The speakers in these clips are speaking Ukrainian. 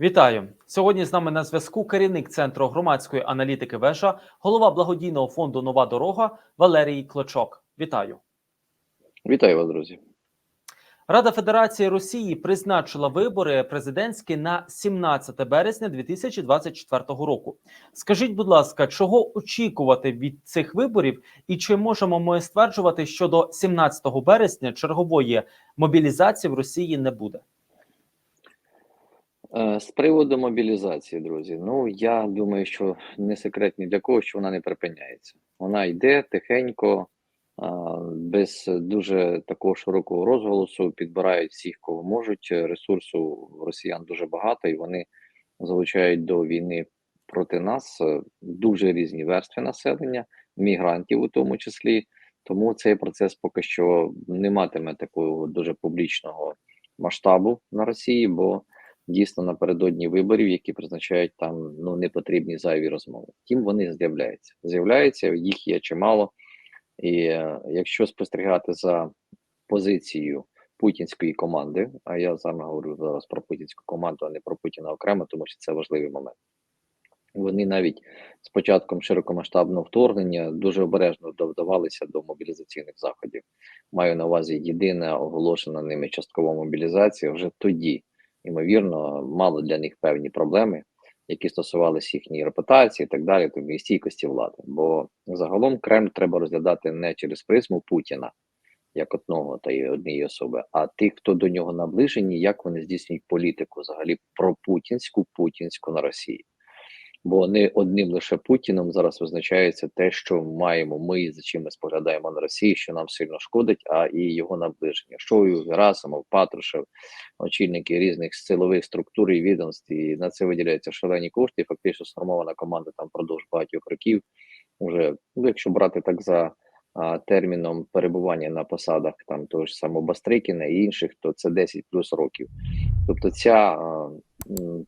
Вітаю сьогодні. З нами на зв'язку керівник центру громадської аналітики Вежа, голова благодійного фонду Нова дорога Валерій Клочок. Вітаю, Вітаю вас, друзі. Рада Федерації Росії призначила вибори президентські на 17 березня 2024 року. Скажіть, будь ласка, чого очікувати від цих виборів, і чи можемо ми стверджувати, що до 17 березня чергової мобілізації в Росії не буде? Е, З приводу мобілізації, друзі, ну я думаю, що не секрет ні для кого, що вона не припиняється. Вона йде тихенько, без дуже такого широкого розголосу, підбирають всіх, кого можуть. Ресурсу росіян дуже багато, і вони залучають до війни проти нас е, дуже різні верстви населення, мігрантів у тому числі. Тому цей процес поки що не матиме такого дуже публічного масштабу на Росії, бо дійсно напередодні виборів, які призначають там ну непотрібні зайві розмови. Втім, вони з'являються. З'являються, їх є чимало. І е, якщо спостерігати за позицією путінської команди, а я саме говорю зараз про путінську команду, а не про Путіна окремо, тому що це важливий момент. Вони навіть з початком широкомасштабного вторгнення дуже обережно додавалися до мобілізаційних заходів. Маю на увазі єдина оголошена ними часткова мобілізація вже тоді ймовірно, мало для них певні проблеми, які стосувалися їхньої репутації і так далі, тобто стійкості влади. Бо загалом Кремль треба розглядати не через призму Путіна як одного та й однієї особи, а тих, хто до нього наближені, як вони здійснюють політику взагалі про путінську путінську на Росії. Бо не одним лише Путіном зараз визначається те, що маємо ми і за чим ми споглядаємо на Росії, що нам сильно шкодить, а і його наближення. Шою, Герасимов, Патрушев, очільники різних силових структур і відомств, і на це виділяються шалені кошти. і Фактично сформована команда там впродовж багатьох років. Уже ну, якщо брати так за терміном перебування на посадах, там того ж самого Бастрикіна і інших, то це 10 плюс років. Тобто ця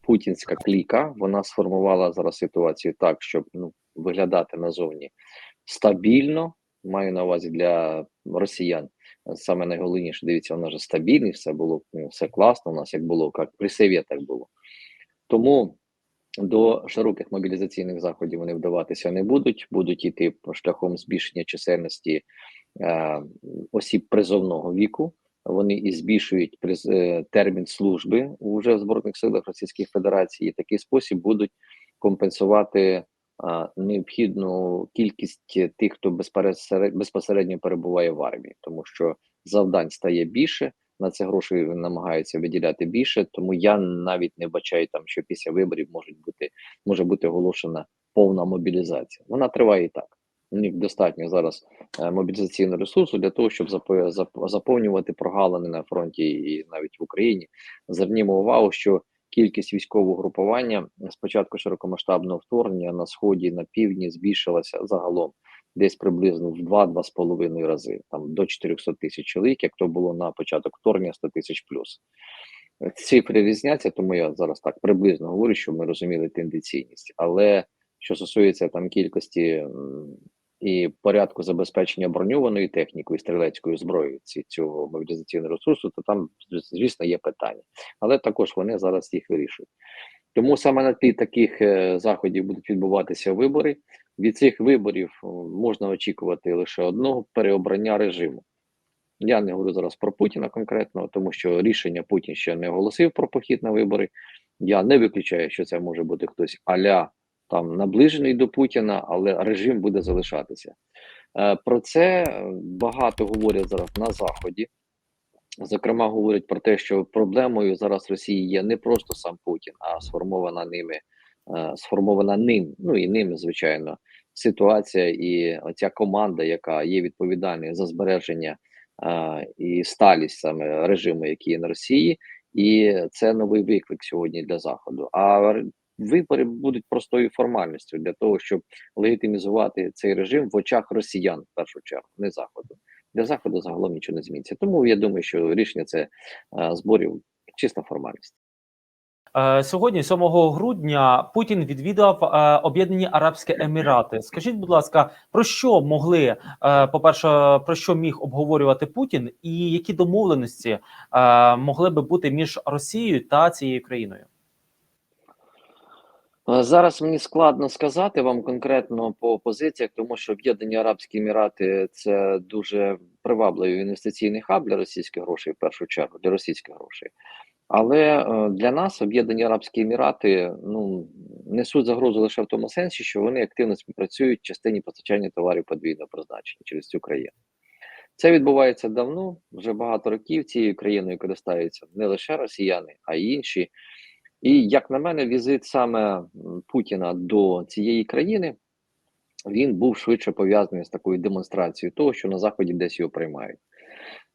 путінська кліка вона сформувала зараз ситуацію так, щоб ну виглядати назовні стабільно. Маю на увазі для росіян. Саме найголовніше, дивіться, вона вже стабільність, все було ну, все класно. У нас як було, як при совєтах було. Тому до широких мобілізаційних заходів вони вдаватися не будуть, будуть йти шляхом збільшення чисельності е, осіб призовного віку. Вони і збільшують е, термін служби уже в збройних силах Російської Федерації. І такий спосіб будуть компенсувати а, необхідну кількість тих, хто безпосередньо перебуває в армії, тому що завдань стає більше. На це гроші намагаються виділяти більше, тому я навіть не бачаю там, що після виборів можуть бути може бути оголошена повна мобілізація. Вона триває і так. У них достатньо зараз е, мобілізаційного ресурсу для того, щоб заповнювати прогалини на фронті і навіть в Україні. Звернімо увагу, що кількість військового групування з початку широкомасштабного вторгнення на сході на півдні збільшилася загалом десь приблизно в 2-2,5 рази, там до 400 тисяч чоловік, як то було на початок вторгнення 100 тисяч плюс. Цифри різняться, тому я зараз так приблизно говорю, щоб ми розуміли тенденційність. Але що стосується там кількості і порядку забезпечення броньованою технікою, стрілецькою зброєю ці, цього мобілізаційного ресурсу, то там, звісно, є питання. Але також вони зараз їх вирішують. Тому саме на тлі таких е, заходів будуть відбуватися вибори. Від цих виборів можна очікувати лише одного переобрання режиму. Я не говорю зараз про Путіна конкретно, тому що рішення Путін ще не оголосив про похід на вибори. Я не виключаю, що це може бути хтось аля там наближений до Путіна, але режим буде залишатися. Е, про це багато говорять зараз на Заході. Зокрема, говорять про те, що проблемою зараз Росії є не просто сам Путін, а сформована ними, е, сформована ним, ну і ними, звичайно, ситуація і оця команда, яка є відповідальною за збереження е, і сталість саме режиму, який є на Росії, і це новий виклик сьогодні для заходу. А вибори будуть простою формальністю для того, щоб легітимізувати цей режим в очах росіян в першу чергу, не заходу. Для заходу загалом нічого не зміниться. Тому я думаю, що рішення це зборів чиста формальність. Е, сьогодні, 7 грудня, Путін відвідав е, Об'єднані Арабські Емірати. Скажіть, будь ласка, про що могли е, по перше, про що міг обговорювати Путін, і які домовленості е, могли би бути між Росією та цією країною? Е, Зараз мені складно сказати вам конкретно по позиціях, тому що Об'єднані Арабські Емірати це дуже привабливий інвестиційний хаб для російських грошей, в першу чергу, для російських грошей. Але е, для нас Об'єднані Арабські Емірати ну несуть загрозу лише в тому сенсі, що вони активно співпрацюють в частині постачання товарів подвійного призначення через цю країну. Це відбувається давно, вже багато років. Цією країною користаються не лише росіяни, а й інші. І як на мене, візит саме Путіна до цієї країни він був швидше пов'язаний з такою демонстрацією того, що на заході десь його приймають.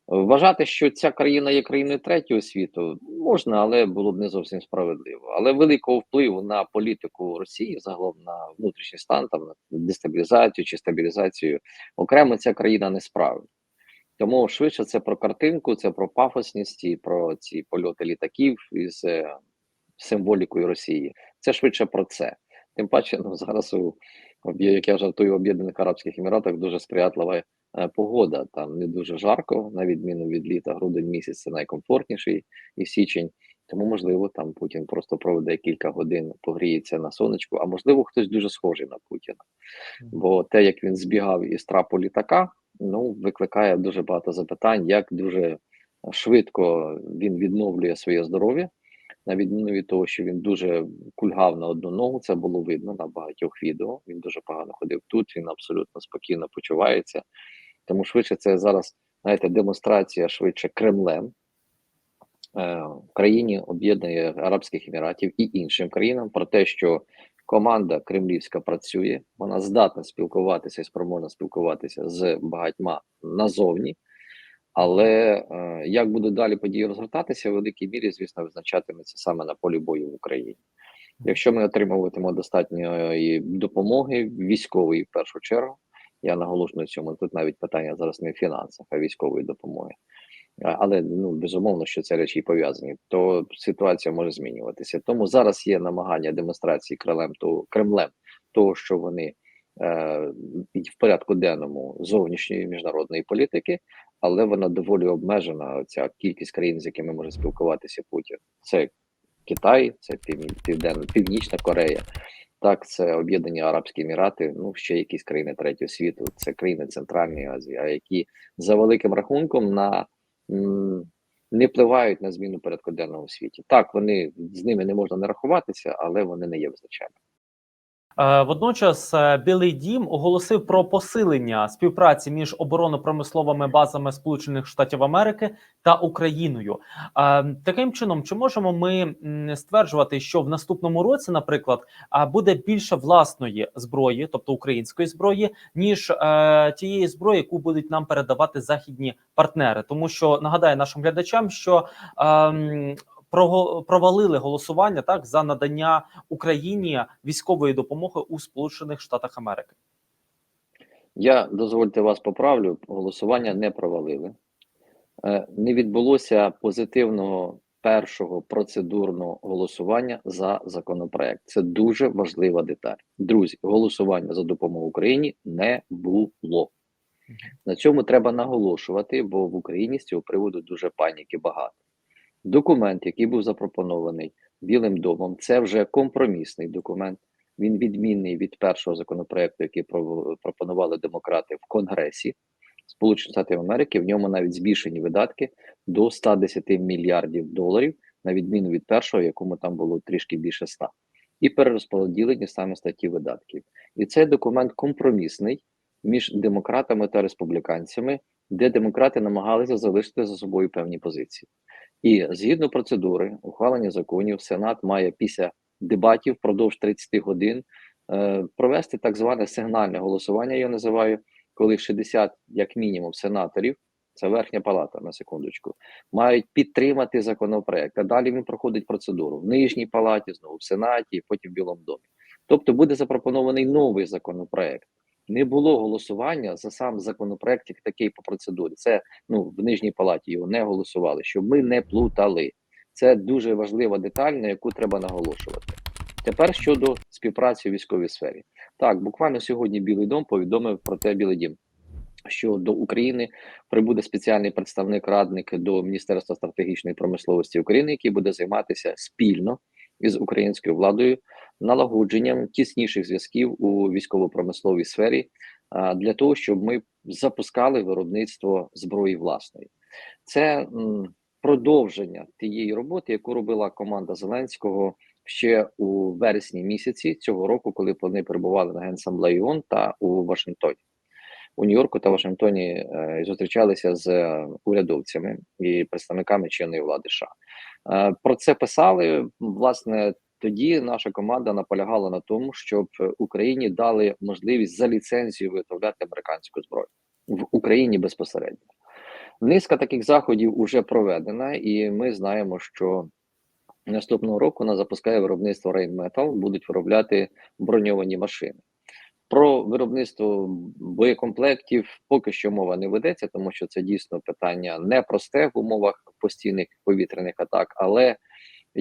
Вважати, що ця країна є країною третього світу, можна, але було б не зовсім справедливо. Але великого впливу на політику Росії, загалом на внутрішній стан, там на дестабілізацію чи стабілізацію, окремо ця країна не справить. Тому швидше це про картинку, це про пафосність і про ці польоти літаків із е, символікою Росії. Це швидше про це. Тим паче, ну зараз у як я жартую, в Об'єднаних Арабських Еміратах дуже сприятлива е, погода. Там не дуже жарко, на відміну від літа. Грудень місяць це найкомфортніший і січень. Тому, можливо, там Путін просто проведе кілька годин, погріється на сонечку, а можливо, хтось дуже схожий на Путіна. Бо те, як він збігав із трапу літака, ну викликає дуже багато запитань, як дуже швидко він відновлює своє здоров'я, на відміну від того, що він дуже кульгав на одну ногу, це було видно на багатьох відео. Він дуже погано ходив тут, він абсолютно спокійно почувається. Тому швидше це зараз, знаєте, демонстрація швидше Кремлем е, країні Об'єднаних Арабських Еміратів і іншим країнам про те, що команда кремлівська працює, вона здатна спілкуватися і спроможна спілкуватися з багатьма назовні. Але е, як будуть далі події розгортатися, в великій мірі, звісно, визначатиметься саме на полі бою в Україні. Якщо ми отримуватимемо достатньої допомоги військової, в першу чергу, я наголошую на цьому. Тут навіть питання зараз не в фінансах, а військової допомоги. Але ну безумовно, що це речі пов'язані, то ситуація може змінюватися. Тому зараз є намагання демонстрації Кремлем того Кремлем того, що вони е, в порядку денному зовнішньої міжнародної політики, але вона доволі обмежена. Ця кількість країн, з якими може спілкуватися Путін. Це Китай, це Південна Північна Корея. Так, це Об'єднані Арабські Емірати, ну ще якісь країни третього світу, це країни Центральної Азії, а які за великим рахунком на не впливають на зміну порядку денного у світі. Так, вони з ними не можна не рахуватися, але вони не є визначальними. Е, Водночас е, Білий Дім оголосив про посилення співпраці між оборонно-промисловими базами Сполучених Штатів Америки та Україною. Е, Таким чином, чи можемо ми стверджувати, що в наступному році, наприклад, буде більше власної зброї, тобто української зброї, ніж тієї зброї, яку будуть нам передавати західні партнери? Тому що нагадаю нашим глядачам, що ем, провалили голосування так за надання Україні військової допомоги у Сполучених Штатах Америки. Я дозвольте вас поправлю. Голосування не провалили. Е, Не відбулося позитивного першого процедурного голосування за законопроект. Це дуже важлива деталь. Друзі, голосування за допомогу Україні не було. На цьому треба наголошувати, бо в Україні з цього приводу дуже паніки багато. Документ, який був запропонований Білим домом, це вже компромісний документ. Він відмінний від першого законопроекту, який пропонували демократи в Конгресі Сполучених Штатів Америки. В ньому навіть збільшені видатки до 110 мільярдів доларів, на відміну від першого, якому там було трішки більше 100. І перерозподілені саме статті видатків. І цей документ компромісний між демократами та республіканцями, де демократи намагалися залишити за собою певні позиції. І згідно процедури ухвалення законів, Сенат має після дебатів впродовж 30 годин е, провести так зване сигнальне голосування. Я називаю, коли 60, як мінімум, сенаторів, це верхня палата на секундочку, мають підтримати законопроект. А далі він проходить процедуру в нижній палаті, знову в сенаті, потім в Білому домі. Тобто буде запропонований новий законопроект. Не було голосування за сам законопроект як такий по процедурі. Це ну в нижній палаті його не голосували, щоб ми не плутали. Це дуже важлива деталь, на яку треба наголошувати. Тепер щодо співпраці у військовій сфері. Так, буквально сьогодні Білий Дом повідомив про те, Білий Дім, що до України прибуде спеціальний представник радник до Міністерства стратегічної промисловості України, який буде займатися спільно із українською владою налагодженням тісніших зв'язків у військово-промисловій сфері для того, щоб ми запускали виробництво зброї власної. Це продовження тієї роботи, яку робила команда Зеленського ще у вересні місяці цього року, коли вони перебували на генасамблеї ООН та у Вашингтоні. У Нью-Йорку та Вашингтоні е, зустрічалися з е, урядовцями і представниками чинної влади США. Е, про це писали власне. Тоді наша команда наполягала на тому, щоб Україні дали можливість за ліцензію виготовляти американську зброю в Україні безпосередньо. Низка таких заходів вже проведена, і ми знаємо, що наступного року нас запускає виробництво Rheinmetall, будуть виробляти броньовані машини. Про виробництво боєкомплектів поки що мова не ведеться, тому що це дійсно питання непросте в умовах постійних повітряних атак, але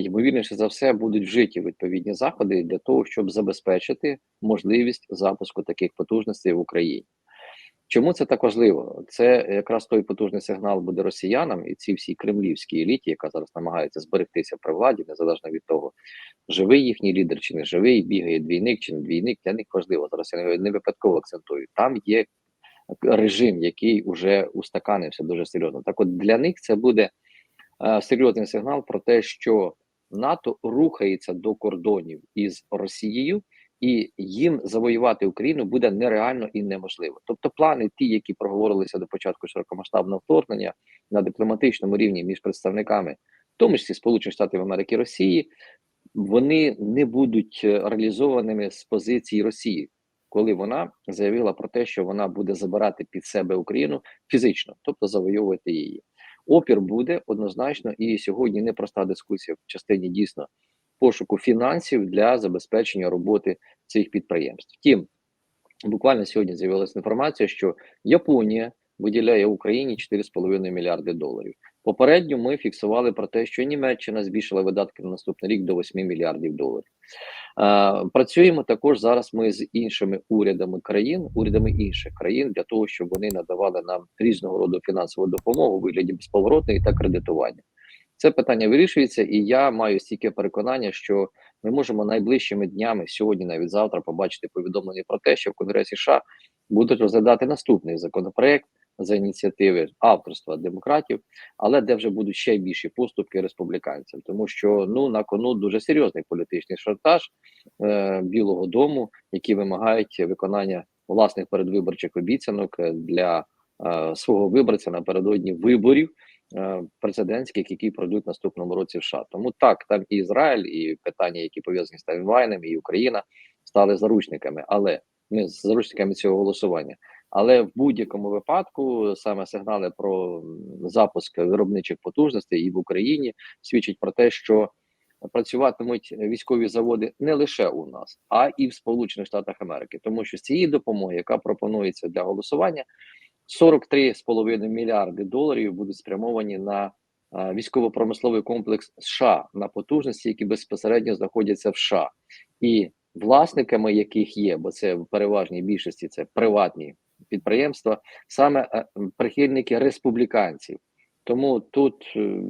ймовірніше за все будуть вжиті відповідні заходи для того, щоб забезпечити можливість запуску таких потужностей в Україні. Чому це так важливо? Це якраз той потужний сигнал буде росіянам і цій всій кремлівській еліті, яка зараз намагається зберегтися при владі, незалежно від того, живий їхній лідер чи не живий, бігає двійник чи не двійник. Для них важливо зараз. Я не випадково акцентую. Там є режим, який вже устаканився дуже серйозно. Так, от для них це буде е, серйозний сигнал про те, що НАТО рухається до кордонів із Росією і їм завоювати Україну буде нереально і неможливо. Тобто, плани, ті, які проговорилися до початку широкомасштабного вторгнення на дипломатичному рівні між представниками, в тому числі Сполучених Штатів Америки і Росії, вони не будуть е, реалізованими з позиції Росії, коли вона заявила про те, що вона буде забирати під себе Україну фізично, тобто завоювати її. Опір буде однозначно, і сьогодні непроста дискусія в частині дійсно пошуку фінансів для забезпечення роботи цих підприємств. Втім, буквально сьогодні з'явилася інформація, що Японія виділяє Україні 4,5 мільярди доларів. Попередньо ми фіксували про те, що Німеччина збільшила видатки на наступний рік до 8 мільярдів доларів. Е, працюємо також зараз. Ми з іншими урядами країн, урядами інших країн для того, щоб вони надавали нам різного роду фінансову допомогу у вигляді безповоротної та кредитування. Це питання вирішується, і я маю стільки переконання, що ми можемо найближчими днями, сьогодні, навіть завтра, побачити повідомлення про те, що в Конгресі США будуть розглядати наступний законопроект за ініціативи авторства демократів, але де вже будуть ще більші поступки республіканцям, тому що ну на кону дуже серйозний політичний шантаж е, Білого Дому, які вимагають виконання власних передвиборчих обіцянок для е, свого виборця напередодні виборів. Е, президентських, які пройдуть наступному році в США. Тому так, там і Ізраїль, і питання, які пов'язані з Тайванем, і Україна стали заручниками, але ми з заручниками цього голосування. Але в будь-якому випадку саме сигнали про запуск виробничих потужностей і в Україні свідчать про те, що працюватимуть військові заводи не лише у нас, а і в Сполучених Штатах Америки, тому що з цієї допомоги, яка пропонується для голосування. 43,5 мільярди доларів будуть спрямовані на військово-промисловий комплекс США на потужності, які безпосередньо знаходяться в США, і власниками яких є, бо це в переважній більшості це приватні підприємства, саме прихильники республіканців. Тому тут е,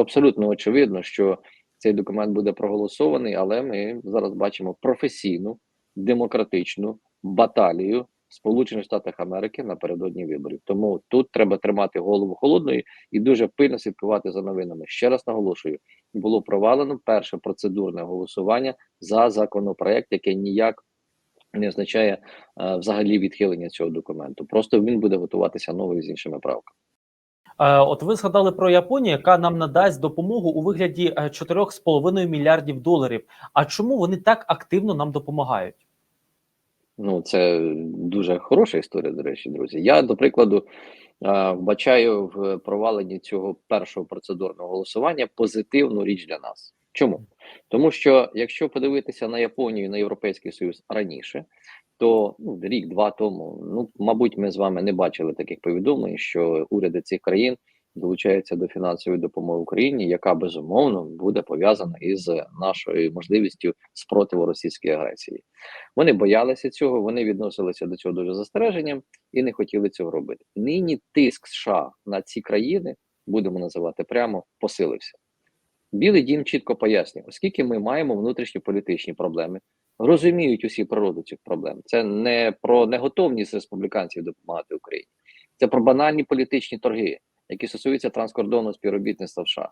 абсолютно очевидно, що цей документ буде проголосований, але ми зараз бачимо професійну демократичну баталію в Сполучених Штатах Америки напередодні виборів. Тому тут треба тримати голову холодною і дуже пильно слідкувати за новинами. Ще раз наголошую: було провалено перше процедурне голосування за законопроект, яке ніяк не означає е, взагалі відхилення цього документу. Просто він буде готуватися новий з іншими правками. Е, От ви згадали про Японію, яка нам надасть допомогу у вигляді е, 4,5 мільярдів доларів. А чому вони так активно нам допомагають? Ну, це дуже хороша історія, до речі, друзі. Я, до прикладу, е, вбачаю в проваленні цього першого процедурного голосування позитивну річ для нас. Чому? Тому що якщо подивитися на Японію на Європейський Союз раніше, то ну, рік-два тому, ну мабуть, ми з вами не бачили таких повідомлень, що уряди цих країн долучаються до фінансової допомоги Україні, яка безумовно буде пов'язана із нашою можливістю спротиву російській агресії. Вони боялися цього, вони відносилися до цього дуже застереженням і не хотіли цього робити. Нині тиск США на ці країни будемо називати прямо посилився. Білий дім чітко пояснює, оскільки ми маємо внутрішні політичні проблеми, розуміють усі природу цих проблем. Це не про неготовність республіканців допомагати Україні, це про банальні політичні торги, які стосуються транскордонного співробітництва США,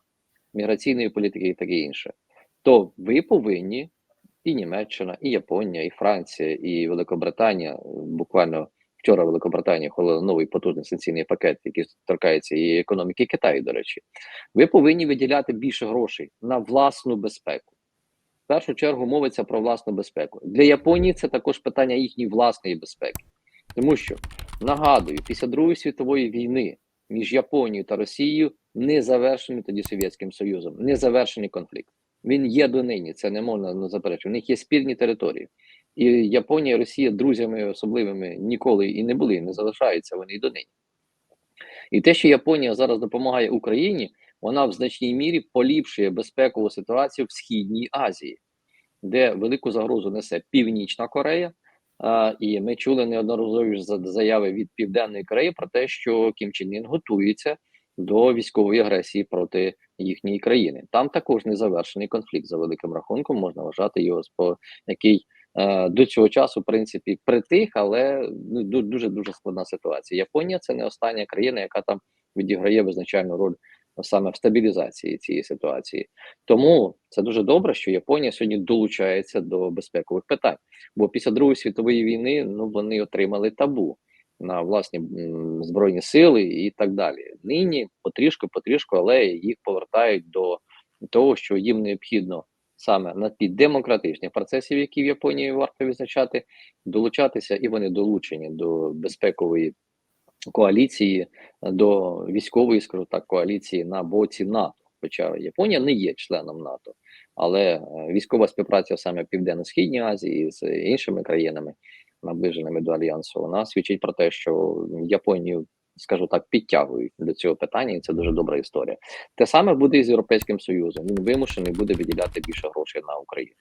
міграційної політики і таке інше. То ви повинні і Німеччина, і Японія, і Франція, і Великобританія. Буквально вчора Великобританія ухвалила новий потужний санкційний пакет, який торкається і економіки Китаю. До речі, ви повинні виділяти більше грошей на власну безпеку. В першу чергу мовиться про власну безпеку. Для Японії це також питання їхньої власної безпеки, тому що нагадую, після Другої світової війни між Японією та Росією не завершений тоді Совєтським Союзом, не завершений конфлікт. Він є донині, це не можна заперечувати. У них є спільні території. І Японія і Росія друзями особливими ніколи і не були, не залишаються вони і донині. І те, що Японія зараз допомагає Україні, вона в значній мірі поліпшує безпекову ситуацію в Східній Азії, де велику загрозу несе Північна Корея. І ми чули неодноразові за- заяви від Південної Кореї про те, що Кім Чен Ін готується до військової агресії проти їхньої країни. Там також не завершений конфлікт за великим рахунком. Можна вважати його який до цього часу, в принципі, притих, але ну дуже дуже складна ситуація. Японія це не остання країна, яка там відіграє визначальну роль саме в стабілізації цієї ситуації. Тому це дуже добре, що Японія сьогодні долучається до безпекових питань. Бо після Другої світової війни ну вони отримали табу на власні збройні сили і так далі. Нині потрішку, потрішку, але їх повертають до того, що їм необхідно саме на ті демократичних процесів, які в Японії варто відзначати, долучатися, і вони долучені до безпекової коаліції, до військової, скажу так, коаліції на боці НАТО. Хоча Японія не є членом НАТО, але е, військова співпраця саме Південно-Східній Азії з іншими країнами, наближеними до альянсу, вона свідчить про те, що Японію, скажу так, підтягують до цього питання, і це дуже добра історія. Те саме буде і з Європейським Союзом. Він вимушений буде виділяти більше грошей на Україну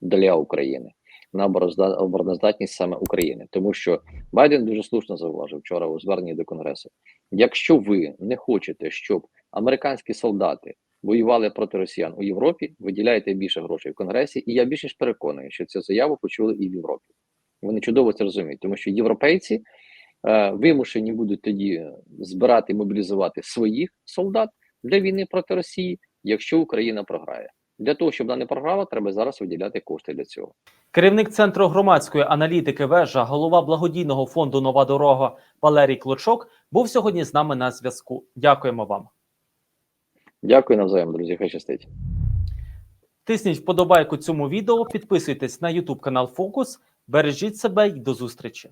для України. На обороноздатність саме України, тому що Байден дуже слушно зауважив вчора у зверненні до Конгресу. Якщо ви не хочете, щоб американські солдати воювали проти росіян у Європі, виділяйте більше грошей в Конгресі, і я більш ніж переконаний, що цю заяву почули і в Європі. Вони чудово це розуміють, тому що європейці вимушені будуть тоді збирати і мобілізувати своїх солдат для війни проти Росії, якщо Україна програє. Для того щоб вона не програла, треба зараз виділяти кошти для цього. Керівник центру громадської аналітики вежа, голова благодійного фонду Нова дорога Валерій Клочок був сьогодні з нами на зв'язку. Дякуємо вам. Дякую навзаєм, друзі. Хай щастить. Тисніть вподобайку цьому відео, підписуйтесь на YouTube канал Фокус. Бережіть себе і до зустрічі.